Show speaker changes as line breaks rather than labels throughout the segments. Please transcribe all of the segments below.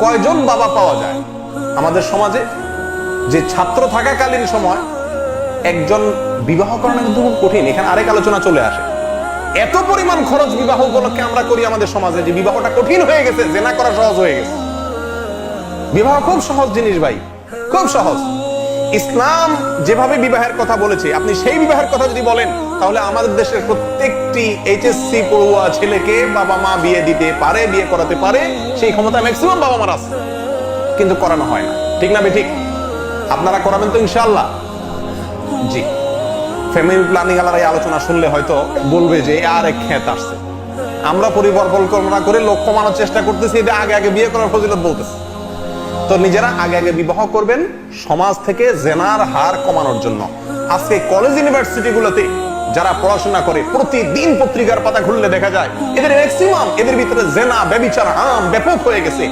কয়জন বাবা পাওয়া যায়? আমাদের সমাজে যে ছাত্র থাকাকালীন সময় একজন বিবাহ করানো কিন্তু খুব কঠিন। এখানে আরেক আলোচনা চলে আসে। এত পরিমাণ খরচ বিবাহ উপলক্ষে আমরা করি আমাদের সমাজে যে বিবাহটা কঠিন হয়ে গেছে, জেনা করা সহজ হয়ে গেছে। বিবাহ খুব সহজ জিনিস ভাই, খুব সহজ। ইসলাম যেভাবে বিবাহের কথা বলেছে, আপনি সেই বিবাহের কথা যদি বলেন, তাহলে আমাদের দেশের প্রত্যেকটি এইচএসসি পড়ুয়া ছেলেকে বাবা মা বিয়ে দিতে পারে, বিয়ে করাতে পারে, সেই ক্ষমতা ম্যাক্সিমাম বাবা মার আছে। কিন্তু করানো হয় না। ঠিক না ঠিক আপনারা করাবেন তো ইনশাআল্লাহ। জি। ফ্যামিলি প্ল্যানিং আলার এই আলোচনা শুনলে হয়তো বলবে যে আর এক খেত আসছে। আমরা পরিকল্পনা করে লক্ষ্য মানার চেষ্টা করতেছি যে আগে আগে বিয়ে করার ফজিলত বলতেছে। তো নিজেরা আগে আগে বিবাহ করবেন, সমাজ থেকে জেনার হার কমানোর জন্য। আজকে কলেজ ইউনিভার্সিটি গুলোতে যারা পড়াশোনা করে, প্রতিদিন পত্রিকার পাতা খুললে দেখা যায় এদের ম্যাক্সিমাম এদের ভিতরে জেনা, ব্যবিচার আম ব্যাপক হয়ে গেছে।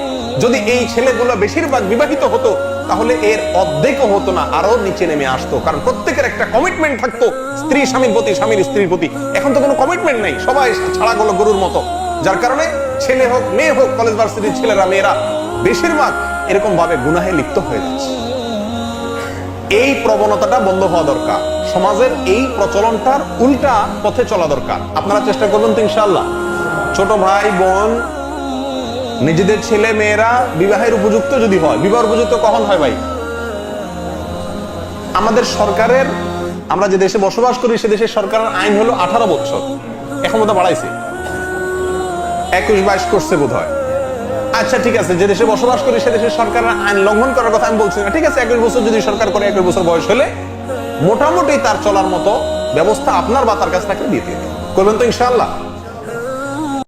যদি এই ছেলেগুলো বেশিরভাগ বিবাহিত হতো, তাহলে এর অর্ধেকও হতো না আরও নিচে নেমে আসতো। কারণ প্রত্যেকের একটা কমিটমেন্ট থাকতো, স্ত্রী স্বামীর প্রতি, স্বামীর স্ত্রীর প্রতি। এখন তো কোনো কমিটমেন্ট নেই, সবাই ছাড়া গেলো গরুর মতো। যার কারণে ছেলে হোক, মেয়ে হোক কলেজ ভার্সিটির ছেলেরা, মেয়েরা বেশিরভাগ এরকম ভাবে গুনাহে লিপ্ত হয়ে যাচ্ছে। এই প্রবণতাটা বন্ধ হওয়া দরকার। সমাজের এই প্রচলনটার উল্টা পথে চলা দরকার। আপনারা চেষ্টা করবেন তো ইনশাল্লাহ ছোট ভাই, বোন, নিজেদের ছেলে, মেয়েরা বিবাহের উপযুক্ত যদি হয়, বিবাহ উপযুক্ত কখন হয় ভাই? আমাদের সরকারের, আমরা যে দেশে বসবাস করি, সে দেশের সরকারের আইন হলো আঠারো বছর। এখন মতো বাড়াইছে। একুশ বাইশ করছে বোধ হয় আচ্ছা ঠিক আছে, যে দেশে বসবাস করি, সে দেশের সরকারের আইন লঙ্ঘন করার কথা আমি বলছি না। ঠিক আছে, একুশ বছর যদি সরকার করে, একুশ বছর বয়স হলে মোটামুটি তার চলার মতো ব্যবস্থা আপনার বা তার কাছে থাকলে দিয়ে দিন করবেন তো ইনশাআল্লাহ।